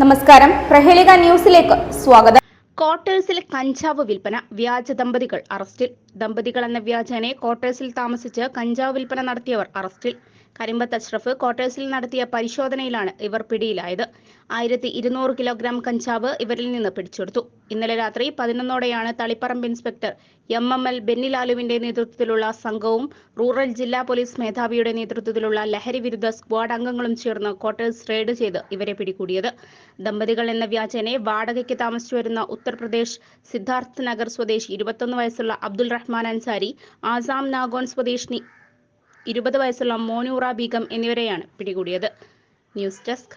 നമസ്കാരം. പ്രഹേളിക ന്യൂസിലേക്ക് സ്വാഗതം. ക്വാർട്ടേഴ്സിൽ കഞ്ചാവ് വിൽപ്പന വ്യാജ ദമ്പതികൾ അറസ്റ്റിൽ. ദമ്പതികൾ എന്ന വ്യാജനെ ക്വാർട്ടേഴ്സിൽ താമസിച്ച് കഞ്ചാവ് വിൽപ്പന നടത്തിയവർ അറസ്റ്റിൽ. കരിമ്പത്ത് അഷ്റഫ് ക്വാർട്ടേഴ്സിൽ നടത്തിയ പരിശോധനയിലാണ് ഇവർ പിടിയിലായത്. ആയിരത്തി ഇരുന്നൂറ് കിലോഗ്രാം കഞ്ചാവ് ഇവരിൽ നിന്ന് പിടിച്ചെടുത്തു. ഇന്നലെ രാത്രി പതിനൊന്നോടെയാണ് Taliparamba inspector M M L ബെന്നിലാലുവിന്റെ നേതൃത്വത്തിലുള്ള സംഘവും റൂറൽ ജില്ലാ പോലീസ് മേധാവിയുടെ നേതൃത്വത്തിലുള്ള ലഹരി വിരുദ്ധ സ്ക്വാഡ് അംഗങ്ങളും ചേർന്ന് ക്വാർട്ടേഴ്സ് റെയ്ഡ് ചെയ്ത് ഇവരെ പിടികൂടിയത്. ദമ്പതികൾ എന്ന വ്യാജനെ വാടകയ്ക്ക് താമസിച്ചു വരുന്ന ഉത്തർപ്രദേശ് സിദ്ധാർത്ഥ് നഗർ സ്വദേശി ഇരുപത്തൊന്ന് വയസ്സുള്ള അബ്ദുൾ റഹ്മാൻ അൻസാരി ആസാം നാഗോൺ സ്വദേശിനി ഇരുപത് വയസ്സുള്ള മോനൂറ ബീഗം എന്നിവരെയാണ് പിടികൂടിയത്. News desk